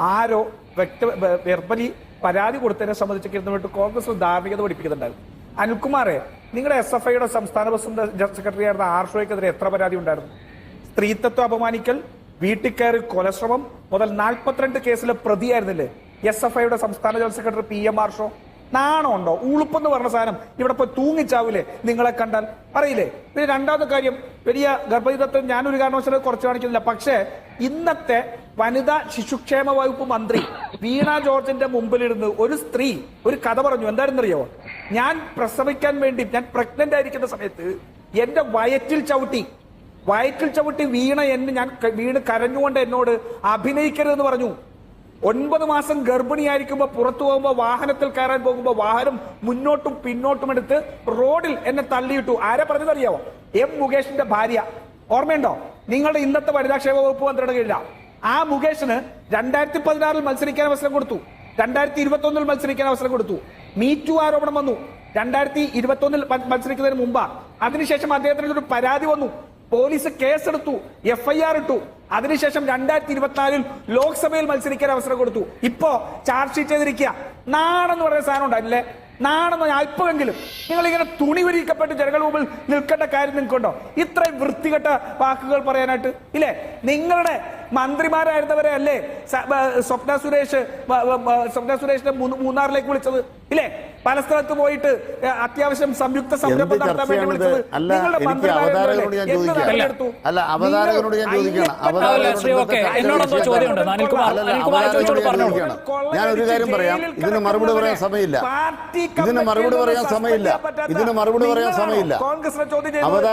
ആരോ വ്യക്ത വെർബലി പരാതി കൊടുത്തതിനെ സംബന്ധിച്ച് കോൺഗ്രസ് ധാർമ്മികത പഠിപ്പിക്കുന്നുണ്ടായിരുന്നു. അനിൽകുമാറെ നിങ്ങളുടെ എസ് എഫ് ഐയുടെ സംസ്ഥാന പ്രസിഡന്റ് ജനറൽ സെക്രട്ടറി ആയിരുന്ന ആർഷോയ്ക്കെതിരെ എത്ര പരാതി ഉണ്ടായിരുന്നു? സ്ത്രീത്വം അപമാനിക്കൽ വീട്ടിൽ കയറി കൊലശ്രമം മുതൽ നാൽപ്പത്തിരണ്ട് കേസിലെ പ്രതിയായിരുന്നില്ലേ എസ് എഫ് ഐയുടെ സംസ്ഥാന general secretary P M Arsho? നാണമുണ്ടോ ഉളുപ്പെന്ന് പറഞ്ഞ സാധനം ഇവിടെ പോയി തൂങ്ങിച്ചാവൂലേ നിങ്ങളെ കണ്ടാൽ? അറിയില്ലേ? പിന്നെ രണ്ടാമത്തെ കാര്യം വലിയ ഗർഭയുദ്ധത്തെ ഞാനൊരു കാരണവശാലും കുറച്ച് കാണിക്കുന്നില്ല. പക്ഷേ ഇന്നത്തെ വനിതാ ശിശുക്ഷേമ വകുപ്പ് മന്ത്രി വീണ ജോർജിന്റെ മുമ്പിലിരുന്ന് ഒരു സ്ത്രീ ഒരു കഥ പറഞ്ഞു. എന്തായിരുന്നറിയോ? ഞാൻ പ്രസവിക്കാൻ വേണ്ടി ഞാൻ പ്രഗ്നന്റ് ആയിരിക്കുന്ന സമയത്ത് എന്റെ വയറ്റിൽ ചവിട്ടി. വയറ്റിൽ ചവിട്ടി വീണ എന്നെ ഞാൻ വീണ് കരഞ്ഞുകൊണ്ട് എന്നോട് അഭിനയിക്കരുതെന്ന് പറഞ്ഞു. ഒൻപത് മാസം ഗർഭിണിയായിരിക്കുമ്പോ പുറത്തു പോകുമ്പോ വാഹനത്തിൽ കയറാൻ പോകുമ്പോ വാഹനം മുന്നോട്ടും പിന്നോട്ടും എടുത്ത് റോഡിൽ എന്നെ തള്ളിയിട്ടു. ആരെ പറഞ്ഞതറിയാവോ? എം മുകേഷിന്റെ ഭാര്യ. ഓർമ്മയുണ്ടോ? നിങ്ങളുടെ ഇന്നത്തെ വനിതാക്ഷേമ വകുപ്പ് മന്ത്രിയുടെ കീഴില. ആ മുകേഷിന് രണ്ടായിരത്തി പതിനാറിൽ മത്സരിക്കാൻ അവസരം കൊടുത്തു. രണ്ടായിരത്തി ഇരുപത്തി ഒന്നിൽ മത്സരിക്കാൻ അവസരം കൊടുത്തു. മീറ്റു ആരോപണം വന്നു. രണ്ടായിരത്തി ഇരുപത്തി ഒന്നിൽ മത്സരിക്കുന്നതിന് മുമ്പാ. അതിനുശേഷം അദ്ദേഹത്തിന് ഒരു പരാതി വന്നു. പോലീസ് കേസെടുത്തു. എഫ് ഐ ആർ ഇട്ടു. അതിനുശേഷം രണ്ടായിരത്തി ഇരുപത്തിനാലിൽ ലോക്സഭയിൽ മത്സരിക്കാൻ അവസരം കൊടുത്തു. ഇപ്പോ ചാർജ് ഷീറ്റ് ചെയ്തിരിക്കുക. നാടെന്ന് പറയുന്ന സാധനം ഉണ്ടായില്ലേ നാടെന്ന് അല്പമെങ്കിലും നിങ്ങൾ ഇങ്ങനെ തുണി വിരിക്കപ്പെട്ട് ജനങ്ങളുടെ മുമ്പിൽ നിൽക്കേണ്ട കാര്യം നിങ്ങൾക്കുണ്ടോ? ഇത്രയും വൃത്തികെട്ട വാക്കുകൾ പറയാനായിട്ട്. ഇല്ലേ? നിങ്ങളുടെ മന്ത്രിമാരായിരുന്നവരെ അല്ലേ? സ്വപ്ന സുരേഷ് സ്വപ്ന സുരേഷിനെ മൂന്ന് മൂന്നാറിലേക്ക് വിളിച്ചത്. ഇല്ലേ? പല സ്ഥലത്ത് പോയിട്ട് അത്യാവശ്യം സംയുക്ത സംരംഭം നടത്താൻ വേണ്ടി? വിളിച്ചത് നിങ്ങളുടെ ഞാൻ ഒരു കാര്യം പറയാം. ഇതിന് മറുപടി പറയാൻ സമയമില്ല. ഇതിന് മറുപടി പറയാൻ സമയമില്ല. ഇതിന് മറുപടി പറയാൻ സമയമില്ല. കോൺഗ്രസിനെ ചോദ്യം